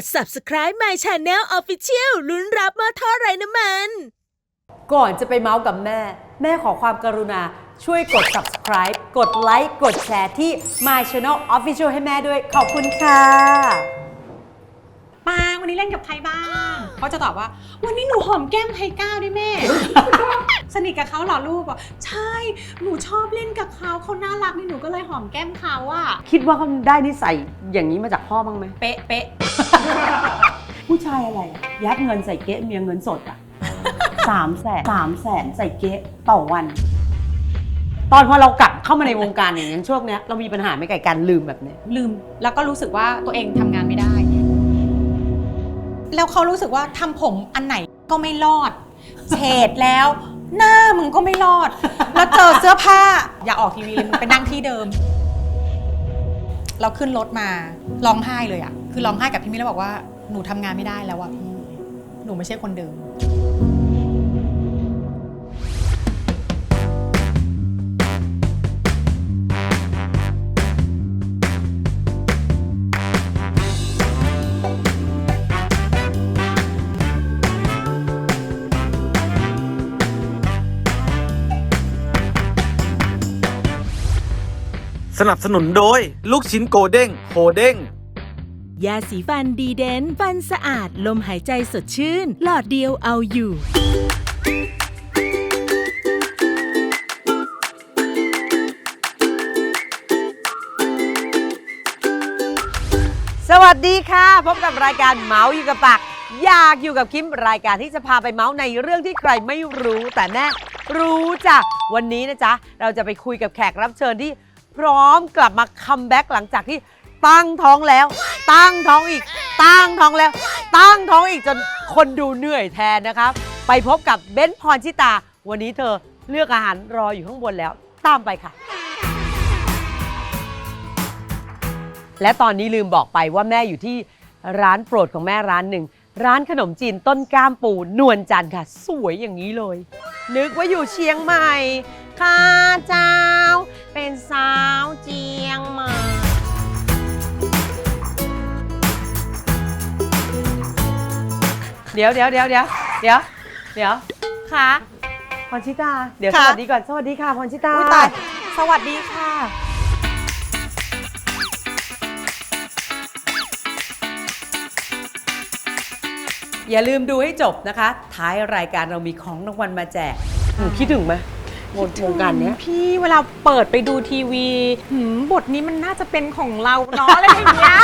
ด subscribe my channel official ลุ้นรับมอทอไรน้ำมัน ก่อนจะไปเมาส์กับแม่ แม่ขอความกรุณาช่วยกด subscribe กดไลค์ กดแชร์ที่ My Channel Official ให้แม่ด้วย ขอบคุณค่ะ ปางวันนี้เล่นกับใครบ้างเขาจะตอบว่า วันนี้หนูหอมแก้มไทก้าวด้วยแม่ สนิทกับเขาเหรอลูกบอกใช่หนูชอบเล่นกับเขาเขาน่ารักนี่หนูก็เลยหอมแก้มเขาอะคิดว่าเขาได้นิสัยอย่างนี้มาจากพ่อบ้างไหม เป๊ะเป๊ะผู้ชายอะไรอะยัดเงินใส่เก๊ะเมียเงินสดอะ สามแสนสามแสนใส่เก๊ะต่อวัน ตอนพอเรากลับเข้ามาในวงการอย่างนั้นช่วงเนี้ยเรามีปัญหาไหม่ไก่การลืมแบบเนี้ย ลืมแล้วก็รู้สึกว่าตัวเองทำงานไม่ได้ แล้วเขารู้สึกว่าทำผมอันไหนก็ไม่รอด เฉดแล้ว หน้ามึงก็ไม่รอด แล้วเจอเสื้อผ้า อย่าออกทีวีเลยมึงไปนั่งที่เดิม เราขึ้นรถมาร้องไห้เลยอะคือร้องไห้กับพี่มิ้นแล้วบอกว่าหนูทำงานไม่ได้แล้วอะพี่หนูไม่ใช่คนเดิม สนับสนุนโดย ลูกชิ้นโกเด้งโฮเด้งยาสีฟันดีเดนฟันสะอาด ลมหายใจสดชื่น หลอดเดียวเอาอยู่ สวัสดีค่ะ พบกับรายการเมาส์อยู่กับปากอยากอยู่กับคิมรายการที่จะพาไปเมาส์ในเรื่องที่ใครไม่รู้แต่แน่รู้จ้ะวันนี้นะจ๊ะ เราจะไปคุยกับแขกรับเชิญที่ พร้อมกลับมาคัมแบ็กหลังจากที่ตั้งท้องแล้ว ตั้งท้องอีก ตั้งท้องแล้ว ตั้งท้องอีกจนคนดูเหนื่อยแทนนะครับ ไปพบกับเบ้นซ์พรชิตา วันนี้เธอเลือกอาหารรออยู่ข้างบนแล้ว ตามไปค่ะ และตอนนี้ลืมบอกไปว่าแม่อยู่ที่ร้านโปรดของแม่ร้านหนึ่ง ร้านขนมจีนต้นกล้ามปูนวลจันทร์ค่ะ สวยอย่างนี้เลย นึกว่าอยู่เชียงใหม่ ข้าเจ้า เป็นสาวเจียงใหม่เดี๋ยวเดี๋ยวเดี๋ยวเดี๋ยวเดี๋ยวเดี๋ยวค่ะ พรชิตา เดี๋ยวสค่ะ วัสดีก่อน สวัสดีค่ะพรชิตา อุ้ยตายสวัสดีค่ะ อย่าลืมดูให้จบนะคะ ท้ายรายการเรามีของรางวัลมาแจก หนูคิดถึงไหม วงวงการเนี้ย พี่เวลาเปิดไปดูทีวีหืมบทนี้มันน่าจะเป็นของเราเนาะอะไรอย่างเงี้ย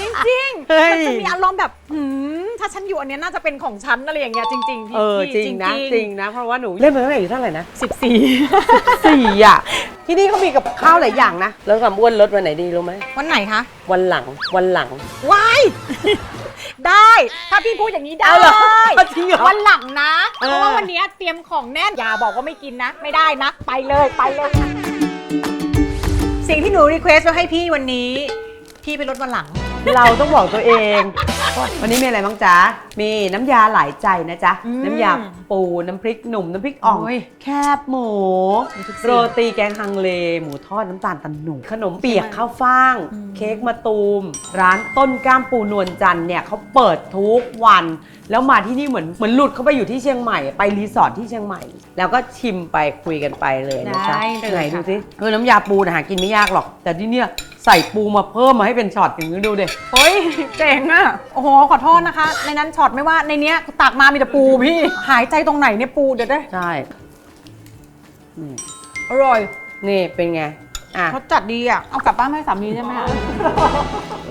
จริงๆเฮ้ย มันจะมีอารมณ์แบบหืมถ้าฉันอยู่อันเนี้ยน่าจะเป็นของฉันอะไรอย่างเงี้ยจริงๆพี่เออจริงนะจริงนะ เพราะว่าหนูเล่นมาตั้งแต่อายู่เท่าไหร่นะสิบสี่สี่อะที่นี่เขามีกับข้าวหลายอย่างนะแล้วความอ้วนลดวันไหนดีรู้ไหมวันไหนคะวันหลังวันหลัง ว้าย ได้ ถ้าพี่พูดอย่างนี้ได้เอาเหรอจริงเหรอวันหลังนะ เออ เพราะว่าวันเนี้ยเตรียมของแน่นอย่าบอกว่าไม่กินนะ ไม่ได้นะ ไปเลยไปเลย สิ่งที่หนูรีเควสต์ว่าให้พี่วันนี้ พี่ไปลดวันหลัง เราต้องบอกตัวเอง วันนี้มีอะไรบ้างจ๊ะ มีน้ำยาหลายใจนะจ๊ะ อืมน้ำยาปูน้ำพริกหนุ่ม น้ำพริกอ่อง โอ้ยแคบหมู มีทุกสิ่งโรตีแกงฮังเล หมูทอดน้ำตาลตะหนุขนมเปียกข้าวฟ่าง อืม เค้กมะตูม ร้านต้นกล้ามปูนวลจันทร์เนี่ยเขาเปิดทุกวัน แล้วมาที่นี่เหมือนเหมือนหลุดเข้าไปอยู่ที่เชียงใหม่ ไปรีสอร์ทที่เชียงใหม่ แล้วก็ชิมไปคุยกันไปเลยนะจ๊ะได้เลยไหนดูค่ะ สิเออน้ำยาปูนะหากินไม่ยากหรอก แต่ที่เนี่ยใส่ปูมาเพิ่มมาให้เป็นช็อตอย่างนี้ดูดิเฮ้ยเจ๋งอะ โอ้โหขอโทษนะคะ ในนั้นช็อตไม่ว่าในเนี้ยตักมามีแต่ปูพี่ หายใจตรงไหนเนี่ยปูเดี๋ยวได้ใช่นี่อร่อย นี่เป็นไง อะรสจัดดีอะ เอากลับบ้านให้สามีใช่ไหมอะ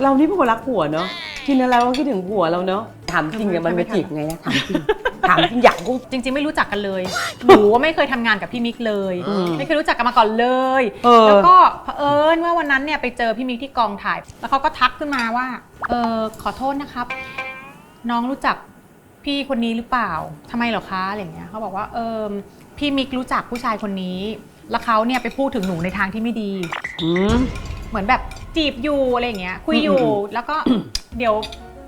เรานี่เป็นคนรักผัวเนาะกินอะไรก็คิดถึงผัวเราเนาะถามจริงอะมันมาจีบไงอะถามจริงถามจริงอยากรู้จริง ๆ ไม่รู้จักกันเลยหนูไม่เคยทำงานกับพี่มิกเลยอืมไม่เคยรู้จักกันมาก่อนเลย เออ แล้วก็เผอิญว่าวันนั้นเนี่ยไปเจอพี่มิกที่กองถ่าย แล้วเขาก็ทักขึ้นมาว่า เออขอโทษนะครับ น้องรู้จักพี่คนนี้หรือเปล่าทำไมเหรอคะอะไรอย่างเงี้ยเขาบอกว่าเออพี่มิกรู้จักผู้ชายคนนี้ แล้วเขาเนี่ยไปพูดถึงหนูในทางที่ไม่ดี อืม เหมือนแบบจีบอยู่อะไรอย่างเงี้ย คุยอยู่ อืม แล้วก็ เดี๋ยว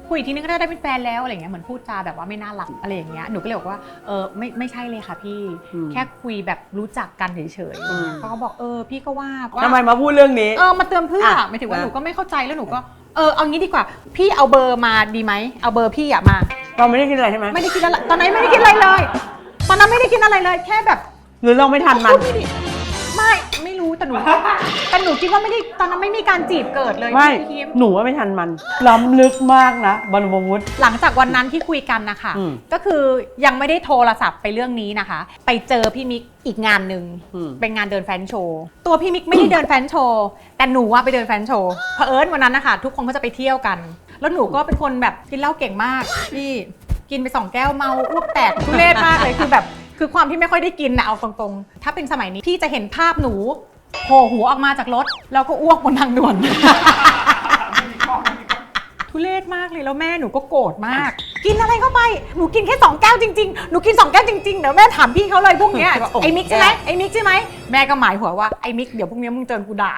คุยอีกทีนึงก็ได้ได้เป็นแฟนแล้วอะไรอย่างเงี้ย เหมือนพูดจาแบบว่าไม่น่ารักอะไรอย่างเงี้ย หนูก็เลยบอกว่า เออไม่ไม่ใช่เลยค่ะพี่ อืม แค่คุยแบบรู้จักกันเฉยอืม ๆเขาก็บอกเออพี่ก็ว่าว่า ทำไมมาพูดเรื่องนี้ เออมาเตือนเพื่ออะหมายถึงว่าอะ หนูก็ไม่เข้าใจแล้วหนูก็เออเอางี้ดีกว่า พี่เอาเบอร์มาดีไหมเอาเบอร์พี่อะมา เราไม่ได้คิดอะไรใช่ไหม ไม่ได้คิดอะไรตอนนั้นไม่ได้คิดอะไรเลย ตอนนั้นไม่ได้คิดอะไรเลย แค่แบบ หรือเราไม่ทันมันพูดดิไม่ไม่รู้แต่หนูแต่หนูคิดว่าไม่ได้ตอนนั้นไม่มีการจีบเกิดเลยไม่พี่คิมหนูว่าไม่ทันมัน ล้ำลึกมากนะบรรพวุฒิ หลังจากวันนั้นที่คุยกันนะคะอืม ก็คือยังไม่ได้โทรศัพท์ไปเรื่องนี้นะคะ ไปเจอพี่มิกอีกงานหนึ่ง อืม เป็นงานเดินแฟนโชว์ ตัวพี่มิกไม่ได้เดินแฟนโชว์ แต่หนูว่าไปเดินแฟนโชว์เผอิญวันนั้นนะคะทุกคนก็จะไปเที่ยวกัน แล้วหนูก็เป็นคนแบบกินเหล้าเก่งมากพี่กินไปสองแก้วเมาอ้วกแตกทุเรศมากเลยคือแบบ คือความที่ไม่ค่อยได้กินนะเอาตรงๆ ถ้าเป็นสมัยนี้พี่จะเห็นภาพหนูโผล่หัวออกมาจากรถ แล้วก็อ้วกบนทางด่วน ทุเรศมากเลยแล้วแม่หนูก็โกรธมาก กินอะไรเข้าไป หนูกินแค่สองแก้วจริงๆ หนูกินสองแก้วจริงๆ เดี๋ยวแม่ถามพี่เขาเลยพวกเนี้ยก็โอ้ไอ้มิกใช่ไหมไอ้มิกใช่ไหมแม่ก็หมายหัวว่าไอ้มิกเดี๋ยวพรุ่งนี้มึงเจอกูด่า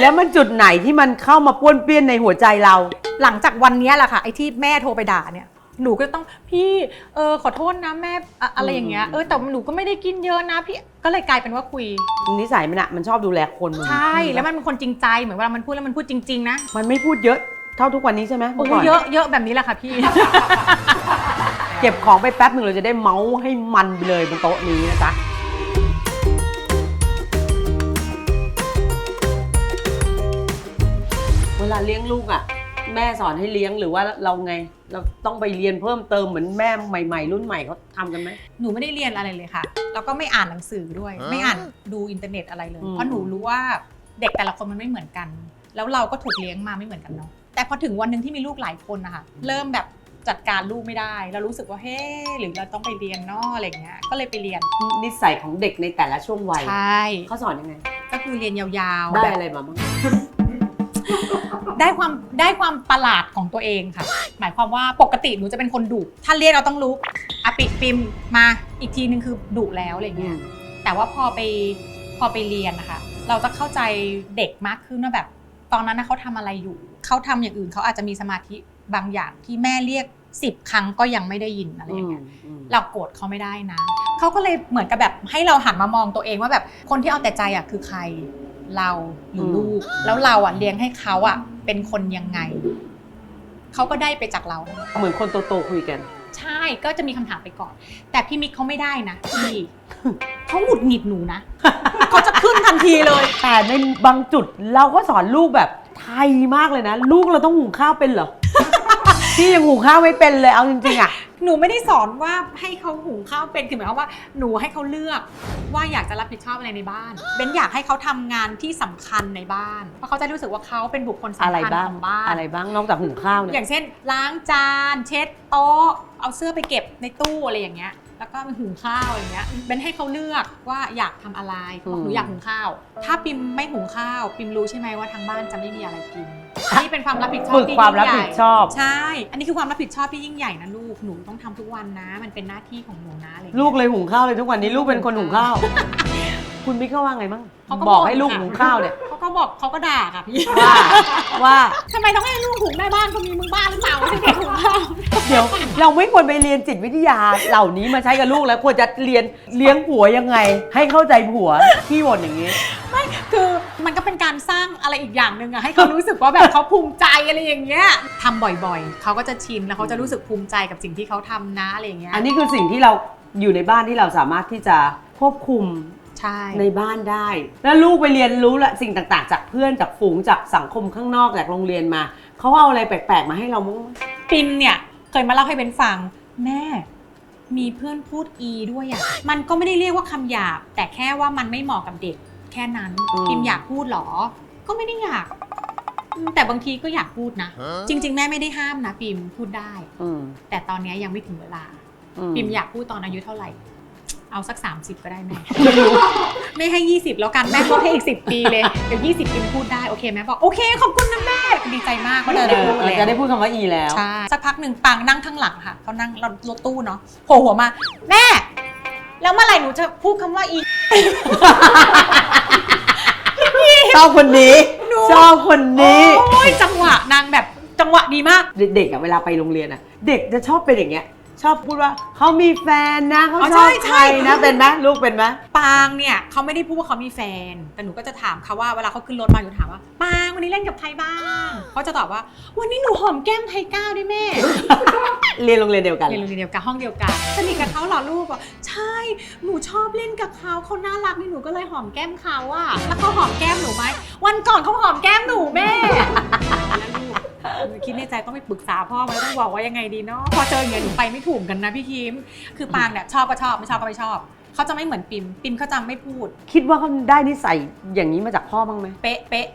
แล้วมันจุดไหนที่มันเข้ามาป้วนเปี้ยนในหัวใจเรา หลังจากวันเนี้ยแหละค่ะไอ้ที่แม่โทรไปด่าเนี่ย หนูก็ต้องพี่เออขอโทษนะแม่อะอะไรอย่างเงี้ยเออแต่หนูก็ไม่ได้กินเยอะนะพี่ก็เลยกลายเป็นว่าคุย นิสัยมันอะมันชอบดูแลคนมึงใช่แล้วมันเป็นคนจริงใจเหมือนเวลามันพูดแล้วมันพูดจริง ๆ นะมันไม่พูดเยอะเท่าทุกวันนี้ใช่ไหมโอ้มื่ก่นเยอะเยอะแบบนี้แหละค่ะพี่ เก็บของไปแป๊บหนึ่งเราจะได้เมาส์ให้มันไปเลยบนโต๊ะนี้นะจ๊ะเวลาเลี้ยงลูกอะ แม่สอนให้เลี้ยงหรือว่าเราไง เราต้องไปเรียนเพิ่มเติมเหมือนแม่ใหม่ ๆ รุ่นใหม่เขาทำกันไหม หนูไม่ได้เรียนอะไรเลยค่ะ แล้วก็ไม่อ่านหนังสือด้วยไม่อ่านดูอินเทอร์เน็ตอะไรเลย อืม เพราะหนูรู้ว่าเด็กแต่ละคนมันไม่เหมือนกัน แล้วเราก็ถูกเลี้ยงมาไม่เหมือนกันเนาะ แต่พอถึงวันหนึ่งที่มีลูกหลายคนนะคะเริ่มแบบจัดการลูกไม่ได้ เรารู้สึกว่าเฮ้หรือเราต้องไปเรียนเนอะอะไรอย่างเงี้ย ก็เลยไปเรียน นิสัยของเด็กในแต่ละช่วงวัยใช่ เขาสอนยังไง ก็คือเรียนยาวๆได้แบบ อะไรมาบ้าง ได้ความได้ความประหลาดของตัวเองค่ะ หมายความว่าปกติหนูจะเป็นคนดุถ้าเรียกเราต้องรู้อะปิปิมมาอีกทีนึงคือดุแล้วอะไรเงี้ยแต่ว่าพอไปพอไปเรียนนะคะ เราจะเข้าใจเด็กมากขึ้นว่าแบบ ตอนนั้นนะเขาทำอะไรอยู่เขาทำอย่างอื่นเขาอาจจะมีสมาธิบางอย่างที่แม่เรียกสิบครั้งก็ยังไม่ได้ยินอะไรอย่างเงี้ยเราโกรธเขาไม่ได้นะเขาก็เลยเหมือนกับแบบให้เราหันมามองตัวเองว่าแบบคนที่เอาแต่ใจอะคือใคร เราหรืออมลูก แล้วเราอะเลี้ยงให้เขาอะ เป็นคนยังไง เขาก็ได้ไปจากเรา เหมือนคนโตๆคุยกัน ใช่ก็จะมีคำถามไปก่อน แต่พี่มิกเขาไม่ได้นะพี่เขาหงุดหงิดหนูนะเขาจะขึ้นทันทีเลย แต่ในบางจุดเราก็สอนลูกแบบไทยมากเลยนะ ลูกเราต้องหุงข้าวเป็นเหรอพี่ยังหุงข้าวไม่เป็นเลยเอาจริงๆอะ หนูไม่ได้สอนว่าให้เขาหุงข้าวเป็นคือหมายความว่าหนูให้เขาเลือกว่าอยากจะรับผิดชอบอะไรในบ้านเบนอยากให้เขาทำงานที่สำคัญในบ้าน เพราะเขาจะรู้สึกว่าเขาเป็นบุคคลสำอะไรคัญบ้างของบ้าน อะไรบ้างนอกจากหุงข้าวเนี่ยอย่างเช่น ล้างจาน เช็ดโต๊ะ เอาเสื้อไปเก็บในตู้อะไรอย่างเงี้ย แล้วก็ไปหุงข้าวอะไรเงี้ยเบนให้เขาเลือกว่าอยากทำอะไรเขาบอกหนูอยากหุงข้าว ถ้าปิมไม่หุงข้าว ปิมรู้ใช่ไหมว่าทางบ้านจะไม่มีอะไรกินนี่เป็นความรับผิดชอบฝึกที่ความรับยิ่งใหผิญ่ดชอบ ใช่ อันนี้คือความรับผิดชอบที่ยิ่งใหญ่นะลูก หนูต้องทำทุกวันนะ มันเป็นหน้าที่ของหนูนะอะไรอย่างลูเงี้กยเลยหุงข้าวเลยทุกวันนี้ลูกเป็นคนหุงข้าว คุณบิ๊กเขาว่าไงบ้างเขาก็บอกบ่นให้ลูกค่ะหุงข้าวเนี่ย เขาก็บอกเขาก็ด่าค่ะพี่ว่าว่า ทำไมต้องให้ลูกหุงแม่บ้านเขามีมึงบ้านหรือเปล่าไม่ใช่เด็กหุงข้าวเดี๋ยวเราไม่ควรไปเรียนจิตวิทยาเหล่านี้มาใช้กับลูกแล้วควรจะเรียนเลี้ยงผัวยังไง ให้เข้าใจผัวขี้บ่นอย่างนี้คือมันก็เป็นการสร้างอะไรอีกอย่างหนึ่งอะให้เขารู้สึกว่าแบบเขาภูมิใจอะไรอย่างเงี้ยทำบ่อยๆเขาก็จะชินแล้วเขาจะรู้สึกภูมิใจกับสิ่งที่เขาทำนะอะไรอย่างเงี้ยอันนี้คือสิ่งที่เราอยู่ในบ้านที่เราสามารถที่จะควบคุม ใช่ ในบ้านได้ แล้วลูกไปเรียนรู้ละสิ่งต่างๆ จากเพื่อนจากฝูงจากสังคมข้างนอกจากโรงเรียนมา เขาเอาอะไรแปลกๆ มาให้เรามั้งปิมเนี่ยเคยมาเล่าให้เบนฟัง แม่ มีเพื่อนพูดอีด้วยอะมันก็ไม่ได้เรียกว่าคำหยาบ แต่แค่ว่ามันไม่เหมาะกับเด็ก แค่นั้นปิมอยากพูดเหรอ ก็ไม่ได้อยากอืมแต่บางทีก็อยากพูดนะ จริง ๆ แม่ไม่ได้ห้ามนะปิมพูดได้อืมแต่ตอนเนี้ยยังไม่ถึงเวลาอืปิมอยากพูดตอนอายุเท่าไหร่ เอาสัก 30 ก็ได้แม่ ไม่ให้ 20 แล้วกันแม่ลดให้อีก 10 ปีเลยเดี๋ยว20ปิมพูดได้โอเคแม่บอกโอเคขอบคุณนะแม่ดีใจมากว่าเธอได้พูดเออแล้วจะได้พูดคำว่าอีแล้วใช่สักพักหนึ่งปังนั่งข้างหลังค่ะเขานั่งรถรถตู้เนาะโผล่หัวมา แม่ แล้วเมื่อไหร่หนูจะพูดคำว่าอีชอบคนนี้หนูชอบคนนี้โอ้ยจังหวะนางแบบจังหวะดีมาก เด็กๆอะเวลาไปโรงเรียนอะเด็กจะชอบเป็นอย่างเงี้ย ชอบพูดว่าเขามีแฟนนะเขาอ๋อชอบใช่ใครใช่นะเป็นไหมลูกเป็นไหมปางเนี่ยเขาไม่ได้พูดว่าเขามีแฟน แต่หนูก็จะถามเขาว่าเวลาเขาขึ้นรถมาหนูถามว่าปางวันนี้เล่นกับใครบ้างเขาจะตอบว่า วันนี้หนูหอมแก้มไทก้าวด้วยแม่ เรียนโรงเรียนเดียวกัน เรียนโรงเรียนเดียวกันห้องเดียวกันสนิทกับเขาเหรอลูกบอกใช่หนูชอบเล่นกับเขาเขาน่ารักนี่หนูก็เลยหอมแก้มเขาอะแล้วเขาหอมแก้มหนูไหมวันก่อนเขาหอมแก้มหนูแม่แล้วลูกหนูคิดในใจต้องไปปรึกษาพ่อมันต้องบอกว่ายังไงดีเนาะพอเจออย่างเงี้ยหนูไปไม่ถูกกันนะพี่คิม คือปางเนี่ยชอบก็ชอบไม่ชอบก็ไม่ชอบ เขาจะไม่เหมือนปิม ปิมเขาจะไม่พูด คิดว่าเขาได้นิสัยอย่างนี้มาจากพ่อบ้างไหมเป๊ะเป๊ะ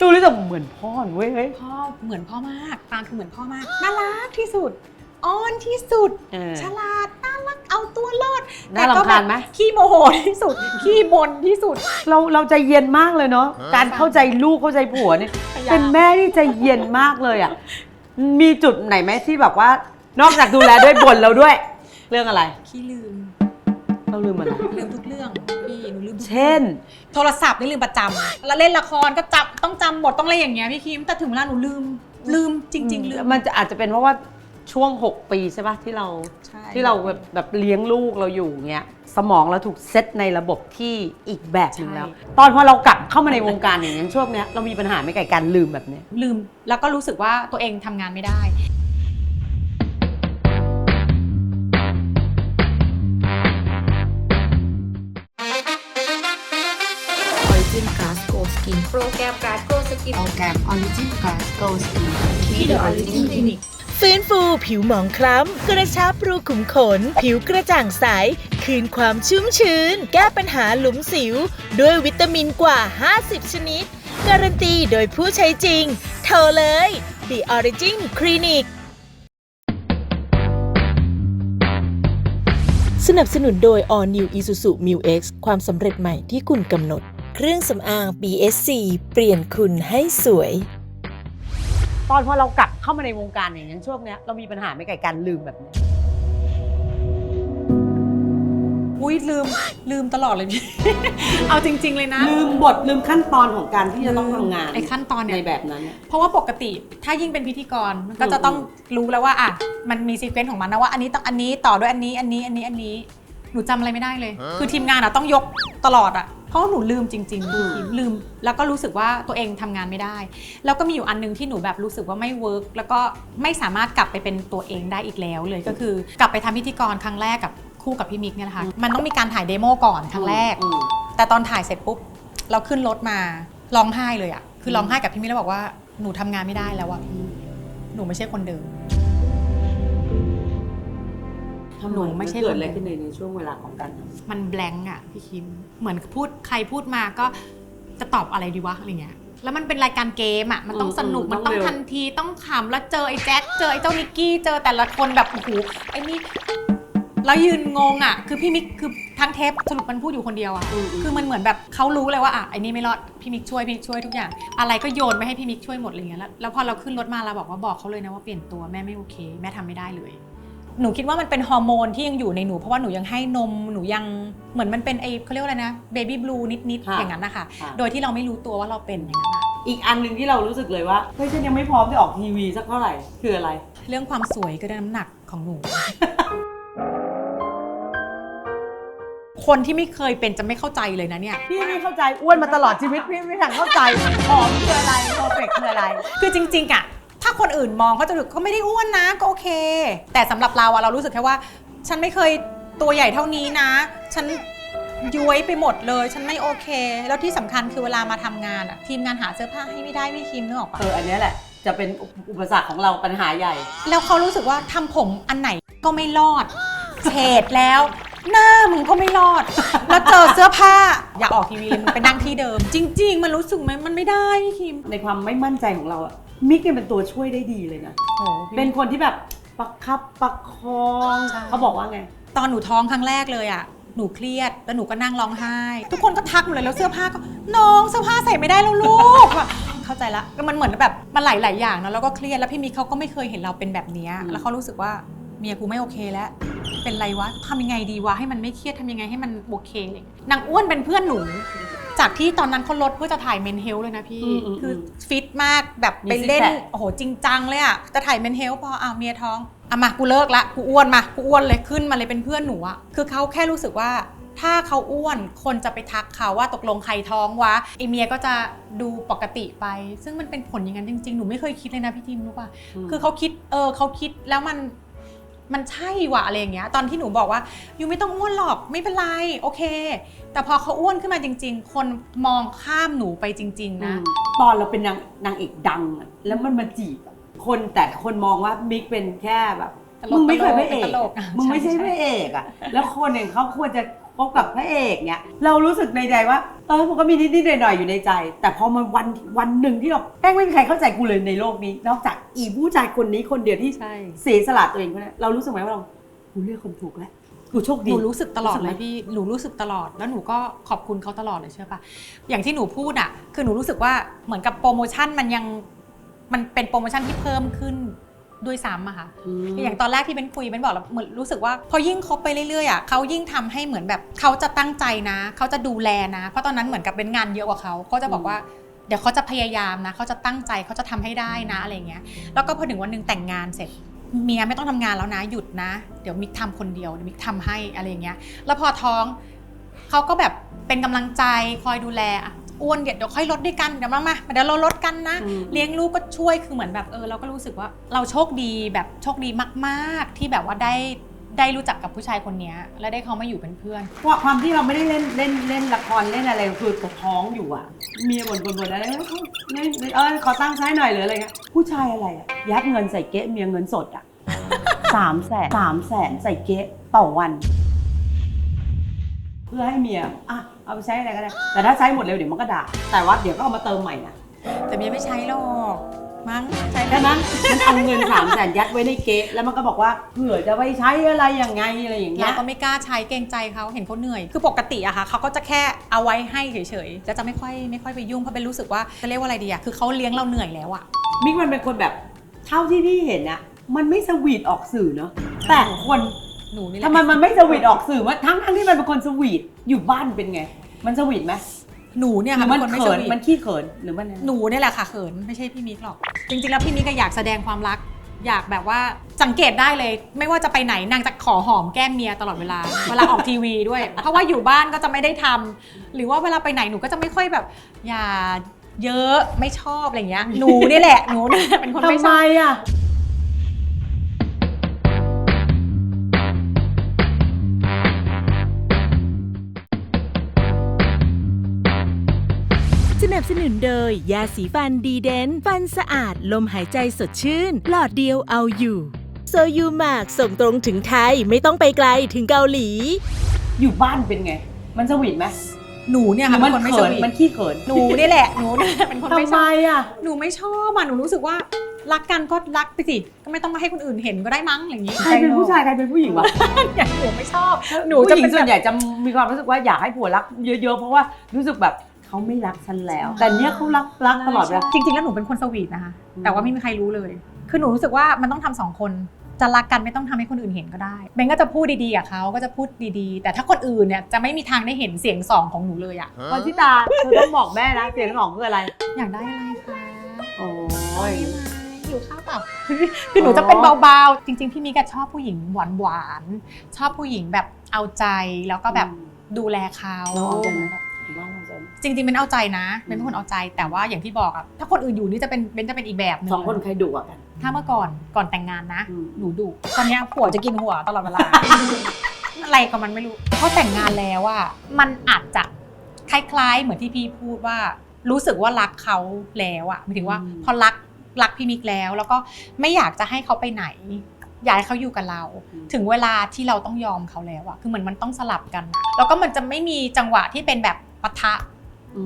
ดูรู้สึกเหมือนพ่อหนูเว้ยเฮ้ยพ่อเหมือนพ่อมาก ปางคือเหมือนพ่อมาก น่ารักที่สุดอ้อนที่สุด เออ ฉลาด น่ารัก เอาตัวรอดน่ารำคาญไหม ขี้โมโหที่สุด ขี้บนที่สุด เราเราใจเย็นมากเลยเนาะการเข้าใจลูกเข้าใจผัวเนี่ย พยายาม เป็นแม่ที่ใจเย็นมากเลยอะมีจุดไหนไหมที่แบบว่า นอกจากดูแลด้วยบ่นเราด้วย เรื่องอะไร ขี้ลืม เราลืมอะไรลืมทุกเรื่องพี่หนูลืมทุกเช่น โทรศัพท์นี่ลืมประจำแล้วเล่นละครก็จับต้องจำบทต้องอะไรอย่างเงี้ยพี่คิมแต่ถึงเวลาหนูลืมลืมจริง ๆ ลืม มันจะอาจจะเป็นเพราะว่าช่วง 6 ปีใช่ปะที่เราใช่ ที่เราแบบแบบเลี้ยงลูกเราอยู่เงี้ยสมองเราถูกเซตในระบบที่อีกแบบหนึงแล้ว ตอนพอเรากลับเข้ามาในวงการอย่างนี้ยช่วงเนี้ยเรามีปัญหาไหม่ไก่การลืมแบบเนี้ย ลืมแล้วก็รู้สึกว่าตัวเองทำงานไม่ได้ โปรแกรมการ Go Skin โปรแกรม Origin Gas Go Skin ที่ The Origin Clinic ฟื้นฟูผิวหมองคล้ำ กระชับรูขุมขน ผิวกระจ่างใส คืนความชุ่มชื้น แก้ปัญหาหลุมสิว ด้วยวิตามินกว่า 50 ชนิด การันตีโดยผู้ใช้จริง โทรเลย The Origin Clinic สนับสนุนโดย All New Isuzu Mu X ความสำเร็จใหม่ที่คุณกำหนด เครื่องสำอาง BSC เปลี่ยนคุณให้สวย ตอนพอเรากลับเข้ามาในวงการอย่างนี้ยช่วงเนี้ยเรามีปัญหาไหม่ไก่การลืมแบบเนี้ยอุ้ยลืมลืมตลอดเลยพี่ เอาจริง ๆ เลยนะ ลืมบทลืมขั้นตอนของการที่จะต้องทำงานไอ้ขั้นตอนเนี่ยในแบบนั้นเนี่ยเพราะว่าปกติถ้ายิ่งเป็นพิธีกรมันก็จะต้องรู้แล้วว่าอะมันมีซีเควนต์ของมันนะว่าอันนี้ต้องอันนี้ต่อด้วยอันนี้อันนี้อันนี้อันนี้หนูจำอะไรไม่ได้เลย คือทีมงานอะต้องยกตลอดอะ เพราะว่าหนูลืมจริงๆอืมลืมแล้วก็รู้สึกว่าตัวเองทำงานไม่ได้ แล้วก็มีอยู่อันนึงที่หนูแบบรู้สึกว่าไม่เวิร์กแล้วก็ไม่สามารถกลับไปเป็นตัวเองได้อีกแล้วเลยก็คือกลับไปทำพิธีกรครั้งแรกกับคู่กับพี่มิกเนี่ยแหละค่ะมันต้องมีการถ่ายเดโมก่อนครั้งแรก อืม แต่ตอนถ่ายเสร็จปุ๊บ เราขึ้นรถมาร้องไห้เลยอะคือร้องไห้กับพี่มิกแล้วบอกว่าหนูทำงานไม่ได้แล้วอะพี่หนูไม่ใช่คนเดิม ทำหนูไม่ใช่เกิดอะไรคนเดิมขึ้นในในช่วงเวลาของการทำมันแบงก์อะพี่คิมเหมือนพูดใครพูดมาก็จะตอบอะไรดีวะอะไรเงี้ยแล้วมันเป็นรายการเกมอะมันต้องสนุกมันต้องทันทีต้องขำแล้วเจอไอ้แจ็คเจอไอ้เจ้านิกกี้เจอแต่ละคนแบบโอ้โหไอ้นี่แล้วยืนงงอะคือพี่มิกคือทั้งเทปสรุปมันพูดอยู่คนเดียวอะอืมอืมคือมันเหมือนแบบเขารู้เลยว่าอะไอ้นี่ไม่รอดพี่มิกช่วยพี่มิกช่วยทุกอย่าง อะไรก็โยนไปให้พี่มิกช่วยหมดอะไรเงี้ยแล้วแล้วพอเราขึ้นรถมาเราบอกว่าบอกเขาเลยนะว่าเปลี่ยนตัวแม่ไม่โอเค แม่ทำไม่ได้เลย หนูคิดว่ามันเป็นฮอร์โมนที่ยังอยู่ในหนูเพราะว่าหนูยังให้นมหนูยังเหมือนมันเป็นไอเขาเรียกว่าอะไรนะเบบี้บลูนิดๆค่ะอย่างนั้นนะคะค่ะ โดยที่เราไม่รู้ตัวว่าเราเป็นอย่างนั้นอะอีกอันหนึ่งที่เรารู้สึกเลยว่าเฮ้ยฉันยังไม่พร้อมจะออกทีวีสักเท่าไหร่คืออะไร เรื่องความสวยก็ได้น้ำหนักของหนู คนที่ไม่เคยเป็นจะไม่เข้าใจเลยนะเนี่ย พี่ไม่เข้าใจอ้วนมาตลอดชีวิตพี่ไม่ทันเข้าใจผอมคืออะไรโปรเฟกคืออะไร คือจริงๆอะ ถ้าคนอื่นมองเขาจะรู้ก็ไม่ได้อ้วนนะก็โอเค แต่สำหรับเราอะเรารู้สึกแค่ว่า ฉันไม่เคยตัวใหญ่เท่านี้นะ ฉันย้วยไปหมดเลย ฉันไม่โอเค แล้วที่สำคัญคือเวลามาทำงานอะทีมงานหาเสื้อผ้าให้ไม่ได้ไม่คิมนึกออกปะ เอออันเนี้ยแหละ จะเป็นอุปสรรคของเราปัญหาใหญ่ แล้วเขารู้สึกว่าทำผมอันไหนก็ไม่รอด เฉดแล้ว หน้ามึงก็ไม่รอด แล้วเจอเสื้อผ้า อย่าออกทีวีเลยมึงไปนั่งที่เดิม จริง ๆ มันรู้สึกไหมมันไม่ได้พี่คิม ในความไม่มั่นใจของเราอะ มิกเนี่ยเป็นตัวช่วยได้ดีเลยนะ โอ้เป็นคนที่แบบประคับประคองใช่ เขาบอกว่าไง ตอนหนูท้องครั้งแรกเลยอะ หนูเครียด แล้วหนูก็นั่งร้องไห้ ทุกคนก็ทักหมดเลยแล้วเสื้อผ้าก็น้องเสื้อผ้าใส่ไม่ได้แล้วลูกอะเข้าใจละมันเหมือนแบบมันหลายๆอย่างเนอะแล้วก็เครียดแล้วพี่มิกเขาก็ไม่เคยเห็นเราเป็นแบบเนี้ยอืม แล้วเขารู้สึกว่าเมียกูไม่โอเคแล้ว เป็นไรวะทำยังไงดีวะให้มันไม่เครียดทำยังไงให้มันโอเคเลยนางอ้วนเป็นเพื่อนหนู จากที่ตอนนั้นเขาลดเพื่อจะถ่ายเมนเฮลเลยนะพี่ อืมอืมคือฟิตมากแบบไปมีเล่น six pack โอ้โหจริงจังเลยอะจะถ่ายเมนเฮลพออ้าวเมียท้องอะมากูเลิกละกูอ้วนมากูอ้วนเลยขึ้นมาเลยเป็นเพื่อนหนูอะคือเขาแค่รู้สึกว่า ถ้าเขาอ้วนคนจะไปทักเขาว่าตกลงใครท้องวะไอเมียก็จะดูปกติไป ซึ่งมันเป็นผลอย่างนั้นจริงๆ หนูไม่เคยคิดเลยนะพี่ทิมรู้ป่ะ คือเขาคิด เออเขาคิดแล้วมัน มันใช่ว่ะอะไรอย่างเงี้ย ตอนที่หนูบอกว่ายูไม่ต้องอ้วนหรอกไม่เป็นไรโอเค แต่พอเขาอ้วนขึ้นมาจริง ๆ คนมองข้ามหนูไปจริง ๆ นะ ตอนเราเป็นนางนางเอกดังอะแล้วมันมาจีบอะคนแต่คนมองว่ามิกเป็นแค่แบบตลกมึงไม่เคยพระเอกตลกอะอะมึงไม่ใช่ใช่ พระเอกอะแล้วคนเองเขาควรจะ พบกับพระเอกเนี้ยเรารู้สึกในใจว่าเออมันก็มีนิดๆหน่อยๆอยู่ในใจ แต่พอมันวันวันหนึ่งที่เราแม่งไม่มีใครเข้าใจกูเลยในโลกนี้ นอกจากอีผู้ชายคนนี้คนเดียวที่ใช่ เสียสละตัวเองคนนั้นเรารู้สึกไหมว่าเรากูเลือกคนถูกแล้วกูโชคหดีนูรู้สึกตลอดรู้สึกเลไหมยพี่หนูรู้สึกตลอดแล้วหนูก็ขอบคุณเขาตลอดเลยเชื่อปะอย่างที่หนูพูดอะคือหนูรู้สึกว่าเหมือนกับโปรโมชั่นมันยังมันเป็นโปรโมชั่นที่เพิ่มขึ้น ด้วยซ้ำอะค่ะอย่างตอนแรกที่เป็นคุยเป็นบอกแล้วเหมือนรู้สึกว่า พอยิ่งคบไปเรื่อยๆอะเขายิ่งทำให้เหมือนแบบเขาจะตั้งใจนะ เขาจะดูแลนะ เพราะตอนนั้นเหมือนกับเป็นงานเยอะกว่าเขาเขาจะบอกว่าเดี๋ยวเขาจะพยายามนะเขาจะตั้งใจเขาจะทำให้ได้นะอะไรเงี้ย แล้วก็พอถึงวันหนึ่งแต่งงานเสร็จเมียไม่ต้องทำงานแล้วนะหยุดนะ เดี๋ยวมิกทำคนเดียวเดี๋ยวมิกทำให้อะไรอย่างเงี้ย แล้วพอท้องเขาก็แบบเป็นกำลังใจคอยดูแล อะอ้วนเดี๋ยวเดี๋ยวค่อยลดด้วยกันเดี๋ยวมามาเดี๋ยวเราลดกันนะ อืม เลี้ยงลูกก็ช่วยคือเหมือนแบบเออเราก็รู้สึกว่าเราโชคดีแบบโชคดีมากๆ ที่แบบว่าได้ได้รู้จักกับผู้ชายคนเนี้ยและได้เขามาอยู่เป็นเพื่อน เพราะความที่เราไม่ได้เล่นเล่นเล่นละครเล่นอะไรคือตัวท้องอยู่อะ เมียบ่นบ่นบ่นอะไรเอ้ยเล่นเออขอตั้งค์ใช้หน่อยหรืออะไรเงี้ยผู้ชายอะไรอะยัดเงินใส่เก๊ะเมียเงินสดอะสามแสนสามแสนใส่เก๊ะต่อวัน เพื่อให้เมียอะ เอาไปใช้อะไรก็ได้ แต่ถ้าใช้หมดเร็วเดี๋ยวมันก็ด่าแต่ว่าเดี๋ยวก็เอามาเติมใหม่นะแต่เมียไม่ใช้หรอก มั้งใช้ใช่ไหมมันเอาเงินสามแสนยัดไว้ในเก๊ะแล้วมันก็บอกว่าเผื่อจะไปใช้อะไรยังไงอะไรอย่างเงี้เราย ก็ไม่กล้าใช้เกรงใจเขาเห็นเขาเหนื่อย คือปกติอะค่ะเขาก็จะแค่เอาไว้ให้เฉยๆจะจะไม่ค่อยไม่ค่อยไปยุ่งเพราะเป็นรู้สึกว่าจะเรียกว่าอะไรดีอะคือเขาเลี้ยงเราเหนื่อยแล้วอะมิกมันเป็นคนแบบ เท่าที่พี่เห็นอะมันไม่สวีทออกสื่อเนาะแต่คน หนูนี่แหละทำไมมันไม่สวีทออกสื่อวะทั้งทั้งที่มันเป็นคนสวีทอยู่บ้านเป็นไง มันสวีทไหมหนูเนี่ยหรืค่ะอมันเป็นคนไม่เขิสนวีทมันขี้เขินหรือมันยังไง หนูเนี่ยแหละค่ะเขินไม่ใช่พี่มิกหรอก จริง ๆ แล้วพี่มิกก็อยากแสดงความรัก อยากแบบว่าสังเกตได้เลย ไม่ว่าจะไปไหนนางจะขอหอมแก้มเมียตลอดเวลา เวลาออกทีวีด้วย เพราะว่าอยู่บ้านก็จะไม่ได้ทำหรือว่าเวลาไปไหนหนูก็จะไม่ค่อยแบบ อย่าเยอะไม่ชอบอะไรอย่างเงี้ยหนูนี่แหละหนูเนี่ยเป็นคนไม่ทำชไมอบอะ สนับสนุนโดย ยาสีฟันดีเดน ฟันสะอาดลมหายใจสดชื่น หลอดเดียวเอาอยู่โซยูมากส่งตรงถึงไทยไม่ต้องไปไกลถึงเกาหลี อยู่บ้านเป็นไง มันสวีทไหมหนูเนี่ยหรืค่ะอเป็มันนคนไม่เขิสนวีทมันขี้เขิน หนูนี่แหละหนูเนี่ยเป็นคนทำไม่ชไมอบอะหนูไม่ชอบอะหนูรู้สึกว่ารักกันก็รักไปสิก็ไม่ต้องมาให้คนอื่นเห็นก็ได้มั้งอะไรอย่างงี้ใครเป็นผู้ชายใครเป็นผู้หญิงวะอย่างหนูไม่ชอบ หนูผู้จะหญิเป็งนส่วนแบบใหญ่จะมีความรู้สึกว่าอยากให้ผัวรักเยอะๆ เพราะว่ารู้สึกแบบ เขาไม่รักฉันแล้ว แต่เนี้ยเขารักรักตลอดเวลาจริงๆ แล้วหนูเป็นคนสวีทนะคะอืมแต่ว่าไม่มีใครรู้เลย คือหนูรู้สึกว่ามันต้องทำสองคน จะรักกันไม่ต้องทำให้คนอื่นเห็นก็ได้เบนก็จะพูดดีๆกับเขาก็จะพูดดีๆ แต่ถ้าคนอื่นเนี่ยจะไม่มีทางได้เห็นเสียงสองของหนูเลยอะวันที่ตาเธอต้องบอกแม่นะเสียงของคืออะไร อยากได้อะไรคะโอ้โอ้ยยหิวข้าวเปล่าคือหนูจะเป็นเบาๆ จริง ๆ พี่มิกอะชอบผู้หญิงหวานๆ ชอบผู้หญิงแบบเอาใจแล้วก็แบบดูแลเขาเราเอาใจไหมว่าเราใจไหมจริงๆเป็นเอาใจนะ เป็นคนเอาใจแต่ว่าอย่างที่บอกอะถ้าคนอื่นอยู่นี่จะเป็นเป็นจะเป็นอีกแบบหนึงสองคนใครดุกว่ากัน ถ้าเมื่อก่อนก่อนแต่งงานนะ อืม หนูดุตอนเนี้ยผัวจะกินหัวตลอดเวลา อะไรก็มันไม่รู้เพราะแต่งงานแล้วอะมันอาจจะคล้ายๆ เหมือนที่พี่พูดว่า รู้สึกว่ารักเขาแล้วอะหมายถึงว่าอืม พอรักรักพี่มิกแล้ว แล้วก็ไม่อยากจะให้เขาไปไหน อยากให้เขาอยู่กับเรา ถึงเวลาที่เราต้องยอมเขาแล้วอะคือเหมือนมันต้องสลับกันอะแล้วก็มันจะไม่มีจังหวะที่เป็นแบบปะทะอืม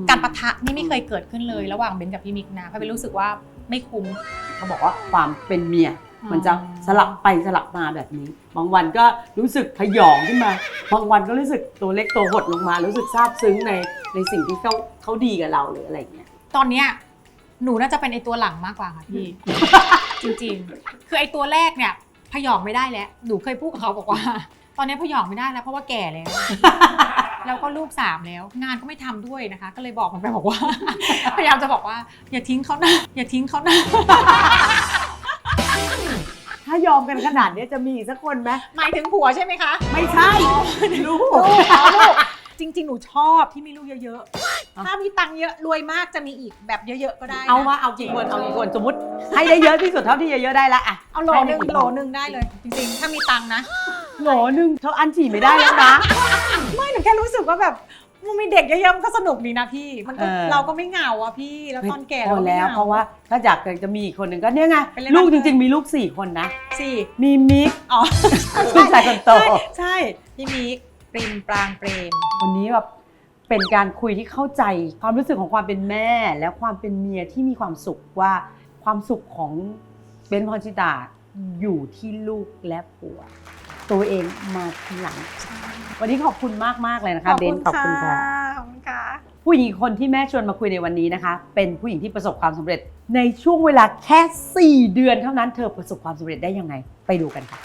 การปะทะนี่ไม่เคยเกิดขึ้นเลยระหว่างเบนกับพี่มิกนะเพราะเบนรู้สึกว่าไม่คุ้ม เขาบอกว่าความเป็นเมีย มันจะอ๋อสลับไปสลับมาแบบนี้ บางวันก็รู้สึกพยองขึ้นมา บางวันก็รู้สึกตัวเล็กตัวหดลงมา รู้สึกซาบซึ้งในในสิ่งที่เขาเขาดีกับเราหรืออะไรอย่างเงี้ย ตอนเนี้ยหนูน่าจะเป็นไอตัวหลังมากกว่าค่ะพี่ จริงๆ คือไอตัวแรกเนี่ยพยองไม่ได้แล้ว หนูเคยพูดกับเขาบอกว่า ตอนนี้พยองไม่ได้แล้วเพราะว่าแก่แล้ว แล้วก็ลูกสามแล้ว งานก็ไม่ทำด้วยนะคะ ก็เลยบอกมันไปบอกว่า พยายามจะบอกว่า อย่าทิ้งเขานะอย่าทิ้งเขานะถ้าถ้ายอมกันขนาดเนี้ยจะมีอีกสักคนไหมหมายถึงผัวใช่ไหมคะ ไม่ใช่ลูกลูกเอาลูกจริง ๆ หนูชอบที่มีลูกเยอะๆ ถ้ามีตังค์เยอะรวยมากจะมีอีกแบบเยอะๆ ก็ได้นะเอามาเอากี่คนเอากี่คนสมมติ ให้ได้เยอะที่สุดเท่าที่จะเยอะได้ละอะเอาโหลหนึ่งให้ได้กี่โหลหนึ่งได้เลย จริงๆ ถ้ามีตังค์นะโหลหนึ่งเท่าอันฉี่ไม่ได้แล้วนะไม่หนู แค่รู้สึกว่าแบบมันมีเด็กเยอะๆมันก็สนุกดีนะพี่ มันก็เออ เราก็ไม่เหงาอะพี่ แล้วตอนแก่พเราอก็ไม่แล้วหงเพราะว่าถ้าอยากจะมีอีกคนหนึ่งก็เนี่ยไงไปเล่นลูกบ้านจเพื่อนริงๆมีลูกสี่คนนะ สี่มีมิกอ๋อลูกชายคนโต ใช่ใช่พี่มิกปริมปรางเปรม วันนี้แบบเป็นการคุยที่เข้าใจความรู้สึกของความเป็นแม่ และความเป็นเมียที่มีความสุขว่าความสุขของเบนพรชิตาอยู่ที่ลูกและผัว ตัวเองมาทีหลัง วันนี้ขอบคุณมากๆเลยนะคะเบนขอบคุณค่ะขอบคุณค่ะผู้หญิงคนที่แม่ชวนมาคุยในวันนี้นะคะ เป็นผู้หญิงที่ประสบความสำเร็จ ในช่วงเวลาแค่ 4 เดือนเท่านั้นเธอประสบความสำเร็จได้ยังไงไปดูกันค่ะ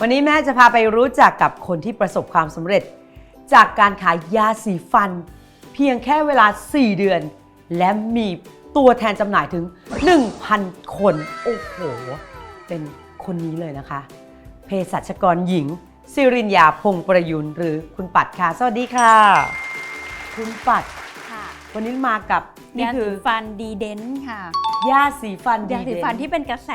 วันนี้แม่จะพาไปรู้จักกับคนที่ประสบความสำเร็จ จากการขายยาสีฟัน เพียงแค่เวลา 4 เดือน และมี ตัวแทนจำหน่ายถึง 1,000 คน โอ้โห เป็นคนนี้เลยนะคะ เภสัชกรหญิง สิรินยาพงษ์ประยุนหรือคุณปัดค่ะ สวัสดีค่ะ คุณปัด ค่ะวันนี้มากับนี่ยาคืสีอฟันดีเดนค่ะยาสีฟันยาสีฟันดีเด่ที่เป็นกระแส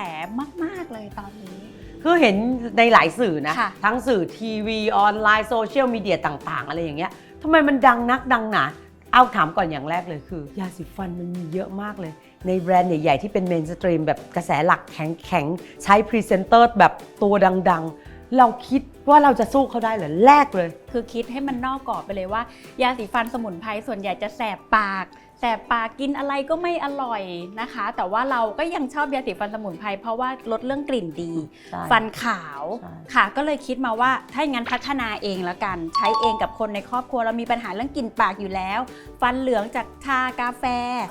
มาก ๆ เลยตอนนี้ คือเห็นในหลายสื่อนะ ค่ะ ทั้งสื่อทีวีออนไลน์โซเชียลมีเดียต่าง ๆ อะไรอย่างเงี้ยทำไมมันดังนักดังหนา เอาถามก่อนอย่างแรกเลยคือ ยาสีฟันมันมีเยอะมากเลย ในแบรนด์ใหญ่ๆที่เป็นเมนสตรีมแบบกระแสหลักแข็งๆ ใช้พรีเซนเตอร์แบบตัวดังๆ เราคิดว่าเราจะสู้เขาได้เหรอแรกเลย คือคิดให้มันนอกกรอบไปเลยว่า ยาสีฟันสมุนไพรส่วนใหญ่จะแสบปาก แสบปากกินอะไรก็ไม่อร่อยนะคะ แต่ว่าเราก็ยังชอบยาสีฟันสมุนไพรเพราะว่าลดเรื่องกลิ่นดี ใช่ฟันขาวใช่ ค่ะ ก็เลยคิดมาว่า ถ้าอย่างนั้นพัฒนาเองแล้วกัน ใช้เองกับคนในครอบครัวเรามีปัญหาเรื่องกลิ่นปากอยู่แล้ว ฟันเหลืองจากชากาแฟ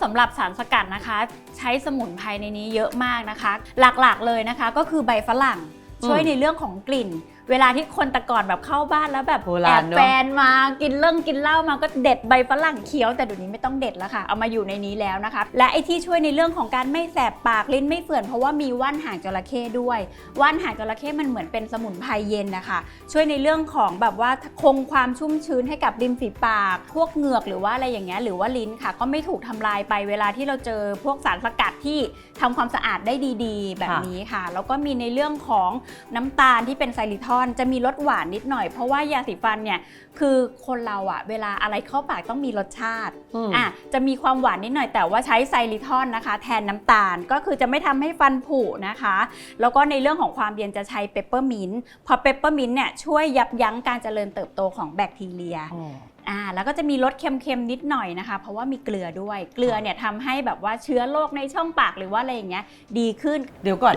สำหรับสารสกัดนะคะ ใช้สมุนไพรในนี้เยอะมากนะคะ หลักๆเลยนะคะ ก็คือใบฝรั่งอืมช่วยในเรื่องของกลิ่น เวลาที่คนแต่ก่อนแบบเข้าบ้านแล้วแบบโบแอราณบเนอะ แฟนมากินเรื่องกินเหล้ามาก็เด็ดใบฝรั่งเคี้ยว แต่เดี๋ยวนี้ไม่ต้องเด็ดแล้วค่ะ เอามาอยู่ในนี้แล้วนะคะ และไอ้ที่ช่วยในเรื่องของการไม่แสบปากลิ้นไม่เฟื่อนเพราะว่ามีว่านหางจระเข้ด้วย ว่านหางจระเข้มันเหมือนเป็นสมุนไพรเย็นนะคะ ช่วยในเรื่องของแบบว่าคงความชุ่มชื้นให้กับริมฝีปาก พวกเหงือกหรือว่าอะไรอย่างเงี้ยหรือว่าลิ้นค่ะ ก็ไม่ถูกทำลายไปเวลาที่เราเจอพวกสารสกัดที่ทำความสะอาดได้ดี ๆ แบบนี้ค่ะ แล้วก็มีในเรื่องของน้ำตาลที่เป็นไซริทอนจะมีรสหวานนิดหน่อย เพราะว่ายาสีฟันเนี่ยคือคนเราอะเวลาอะไรเข้าปากต้องมีรสชาติอืมอะจะมีความหวานนิดหน่อยแต่ว่าใช้ไซริทอนนะคะ แทนน้ำตาลก็คือจะไม่ทำให้ฟันผุนะคะ แล้วก็ในเรื่องของความเย็นจะใช้เปปเปอร์มินต์เพราะเปปเปอร์มินต์เนี่ยช่วยยับยั้งการเจริญเติบโตของแบคทีเรียอ๋ออ่าแล้วก็จะมีรสเค็มๆนิดหน่อยนะคะ เพราะว่ามีเกลือด้วยเกลือเนี่ยทำให้แบบว่าเชื้อโรคในช่องปากหรือว่าอะไรอย่างเงี้ยดีขึ้นเดี๋ยวก่อน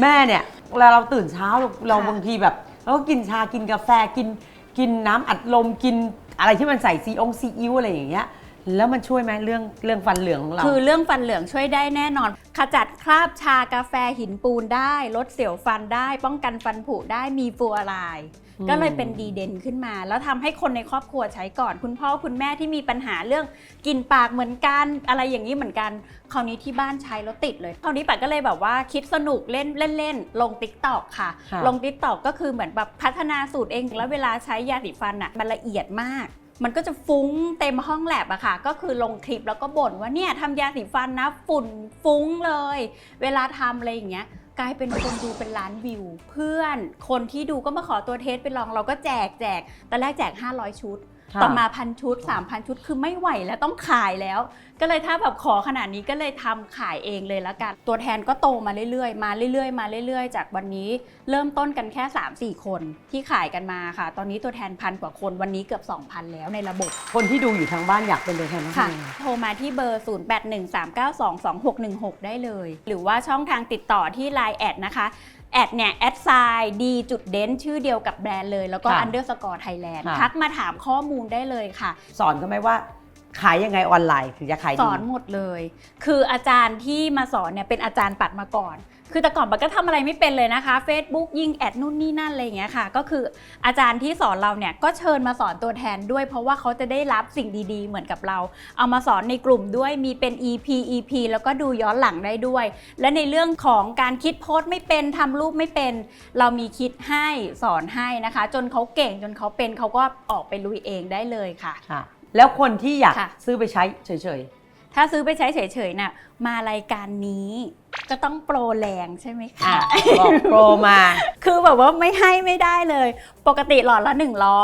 แม่เนี่ย เวลาเราตื่นเช้าเราเราค่ะบางทีแบบเราก็กินชากินกาแฟกินกินน้ำอัดลมกินอะไรที่มันใส่ซีองซีอิ๊วอะไรอย่างเงี้ย แล้วมันช่วยไหมเรื่องเรื่องฟันเหลืองของเรา คือเรื่องฟันเหลืองช่วยได้แน่นอน ขจัดคราบชากาแฟหินปูนได้ ลดเสียวฟันได้ ป้องกันฟันผุได้มีฟลูออไรด์อืม ก็เลยเป็นดีเด่นขึ้นมา แล้วทำให้คนในครอบครัวใช้ก่อน คุณพ่อคุณแม่ที่มีปัญหาเรื่องกลินปากเหมือนกัน อะไรอย่างนี้เหมือนกัน คราวนี้ที่บ้านใช้แล้วติดเลย คราวนี้ปัดก็เลยแบบว่าคิดสนุกเล่นเล่นเล่นลงติ๊กตอกค่ะ ค่ะ ลงติ๊กตอกก็คือเหมือนแบบพัฒนาสูตรเองแล้วเวลาใช้ยาสีฟันอะมันละเอียดมาก มันก็จะฟุ้งเต็มห้องแลบอะค่ะ ก็คือลงคลิปแล้วก็บ่นว่าเนี่ยทำยาสีฟันนะฝุ่นฟุ้งเลย เวลาทำอะไรอย่างเงี้ยกลายเป็นคนดูเป็นล้านวิว เพื่อนคนที่ดูก็มาขอตัวเทสไปลองเราก็แจกแจกตอนแรกแจก 500 ชุด ต่อมาพันชุด 3,000 ชุดคือไม่ไหวแล้วต้องขายแล้ว ก็เลยถ้าแบบขอขนาดนี้ก็เลยทำขายเองเลยละกัน ตัวแทนก็โตมาเรื่อยๆ มาเรื่อยๆ มาเรื่อยๆ จากวันนี้เริ่มต้นกันแค่ 3-4 คนที่ขายกันมาค่ะ ตอนนี้ตัวแทนพันกว่าคนวันนี้เกือบ 2,000 แล้วในระบบ คนที่ดูอยู่ทางบ้านอยากเป็นตัวแทนต้องค่ะทำยังไงโทรมาที่เบอร์ 0813922616 ได้เลย หรือว่าช่องทางติดต่อที่ Line แอดนะคะ แอดเนี่ยแอดไซน์ดีจุดเด่นชื่อเดียวกับแบรนด์เลย แล้วก็ ค่ะอันเดอร์สกอร์ไทยแลนด์ค่ะ ทักมาถามข้อมูลได้เลยค่ะ สอนเขาไหมว่าขายยังไงออนไลน์ถึงจะขายสดี อนหมดเลย คืออาจารย์ที่มาสอนเนี่ยเป็นอาจารย์ปัดมาก่อน คือแต่ก่อนมันก็ทำอะไรไม่เป็นเลยนะคะ Facebook ยิงแอดนู่นนี่นั่นอะไรอย่างเงี้ยค่ะ ก็คืออาจารย์ที่สอนเราเนี่ยก็เชิญมาสอนตัวแทนด้วย เพราะว่าเขาจะได้รับสิ่งดีๆ เหมือนกับเรา เอามาสอนในกลุ่มด้วยมีเป็น EP EP แล้วก็ดูย้อนหลังได้ด้วย และในเรื่องของการคิดโพสต์ไม่เป็นทำรูปไม่เป็น เรามีคิดให้สอนให้นะคะ จนเขาเก่งจนเขาเป็นเขาก็ออกไปลุยเองได้เลยค่ะค่ะแล้วคนที่อยากค่ะซื้อไปใช้เฉย ถ้าซื้อไปใช้เฉยๆน่ะมารายการนี้ก็ต้องโปรแรงใช่ไหมๆอะคะบอกโปรมา คือแบบว่าไม่ให้ไม่ได้เลย ปกติหลอดละ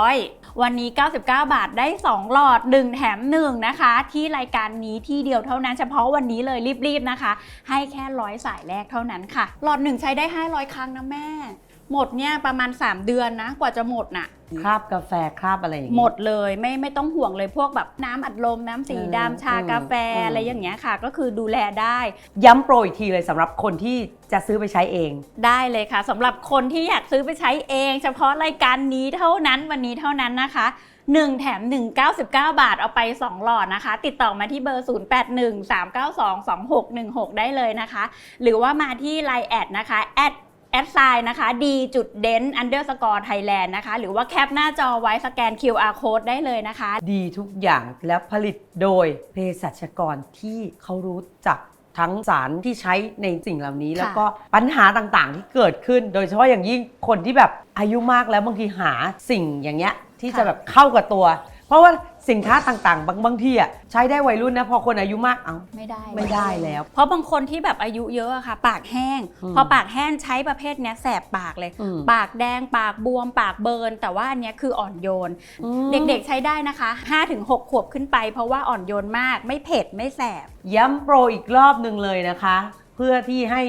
100 วันนี้ 99 บาทได้ 2 หลอด 1 แถม 1 นะคะ ที่รายการนี้ที่เดียวเท่านั้นเฉพาะวันนี้เลยรีบๆนะคะ ให้แค่ร้อยสายแรกเท่านั้นค่ะ หลอด 1 ใช้ได้ 500 ครั้งนะแม่ หมดเนี่ยประมาณ 3 เดือนนะ กว่าจะหมดน่ะ คราบกาแฟคราบอะไรอย่างงี้ หมดเลยไม่ไม่ต้องห่วงเลยพวกแบบน้ำอัดลม น้ำสีเออดำชาเออกาแฟเออออะไรอย่างเงี้ยค่ะ ก็คือดูแลได้ ย้ำโปรอีกทีเลยสำหรับคนที่จะซื้อไปใช้เอง ได้เลยค่ะสำหรับคนที่อยากซื้อไปใช้เอง เฉพาะรายการนี้เท่านั้นวันนี้เท่านั้นนะคะ1 แถม 199 บาทเอาไป 2 หลอดนะคะ ติดต่อมาที่เบอร์ 0813922616 ได้เลยนะคะ หรือว่ามาที่ Line แอดนะคะแอด แอดไซน์นะคะ d จุดเดน underscore Thailand นะคะ หรือว่าแคปหน้าจอไว้สแกน QR code ได้เลยนะคะ ดีทุกอย่างและผลิตโดยเภสัชกรที่เขารู้จักทั้งสารที่ใช้ในสิ่งเหล่านี้ แล้วก็ปัญหาต่างๆ ที่เกิดขึ้น โดยเฉพาะอย่างยิ่งคนที่แบบอายุมากแล้วบางทีหาสิ่งอย่างเงี้ยที่จะแบบเข้ากับตัว เพราะว่า สินค้าต่างๆ บางบางทีอะใช้ได้วัยรุ่นนะ พอคนอายุมากเอาไม่ได้ไม่ได้แล้ว เพราะบางคนที่แบบอายุเยอะอะค่ะ ปากแห้งอืมพอปากแห้งใช้ประเภทเนี้ยแสบปากเลยอืมปากแดงปากบวมปากเบิร์นแต่ว่าอันเนี้ยคืออ่อนโยนอืมเด็กๆใช้ได้นะคะ 5-6 ขวบขึ้นไป เพราะว่าอ่อนโยนมากไม่เผ็ดไม่แสบ ย้ำโปรอีกรอบหนึ่งเลยนะคะ เพื่อที่ให้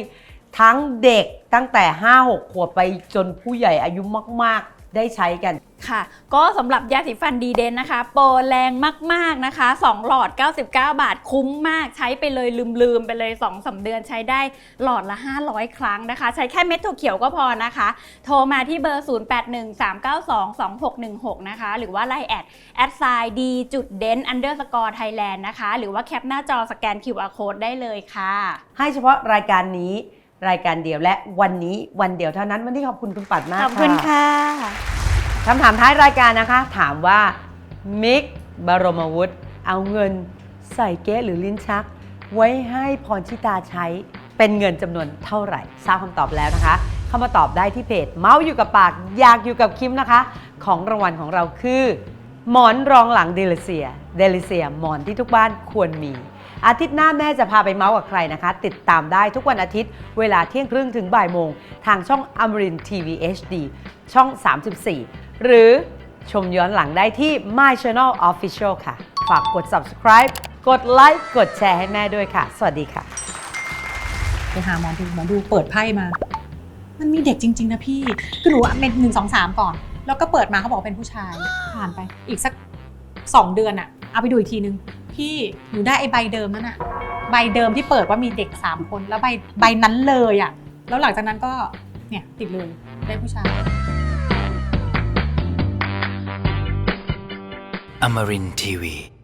ทั้งเด็กตั้งแต่ 5-6 ขวบไปจนผู้ใหญ่อายุมาก ๆ ได้ใช้กัน ค่ะ ก็สำหรับยาสีฟันดีเดนนะคะ โปรแรงมากๆนะคะ 2 หลอด 99 บาทคุ้มมากใช้ไปเลยลืมๆ ไปเลย2สาเดือนใช้ได้หลอดละ 500 ครั้งนะคะ ใช้แค่เม็ดถั่วเขียวก็พอนะคะ โทรมาที่เบอร์ 0813922616 นะคะ หรือว่าไลน์แอดแอดไซน์ดีจุดเดนอันเดอร์สกอร์ไทยแลนด์นะคะ หรือว่าแคปหน้าจอสแกน QR code ได้เลยค่ะ ให้เฉพาะรายการนี้ รายการเดียวและวันนี้วันเดียวเท่านั้นวันนี้ขอบคุณคุณปัดมากขอบคุณค่ะคำถามท้ายรายการนะคะ ถามว่ามิกบรมวุฒิเอาเงินใส่เก๊ะหรือลิ้นชัก ไว้ให้พรชิตาใช้เป็นเงินจำนวนเท่าไหร่ทราบคำตอบแล้วนะคะ เข้ามาตอบได้ที่เพจ เมาส์อยู่กับปากอยากอยู่กับคิมนะคะ ของรางวัลของเราคือ หมอนรองหลังเดลิเซีย เดลิเซียหมอนที่ทุกบ้านควรมี อาทิตย์หน้าแม่จะพาไปเมาส์กับใครนะคะ ติดตามได้ทุกวันอาทิตย์ เวลาเที่ยงครึ่งถึงบ่ายโมง ทางช่องอมรินทีวี HD ช่อง 34 หรือชมย้อนหลังได้ที่ My Channel Official ค่ะ ฝากกด subscribe กดไลค์กดแชร์ให้แม่ด้วยค่ะ สวัสดีค่ะ ไปหาหมอดูหมอดูเปิดไพ่มา มันมีเด็กจริง ๆ นะพี่ คือหนูอะเป็นหนึ่งสองสามก่อน แล้วก็เปิดมาเขาบอกเป็นผู้ชาย ผ่านไป อีกสักสองเดือนอะเอาไปดูอีกทีนึง พี่หนูได้ไอ้ใบเดิมนั่นอะใบเดิมที่เปิดว่ามีเด็กสามคนแล้วใบใบนั้นเลยอะแล้วหลังจากนั้นก็เนี่ยติดเลยได้ผู้ชาย Amarin Tiwi.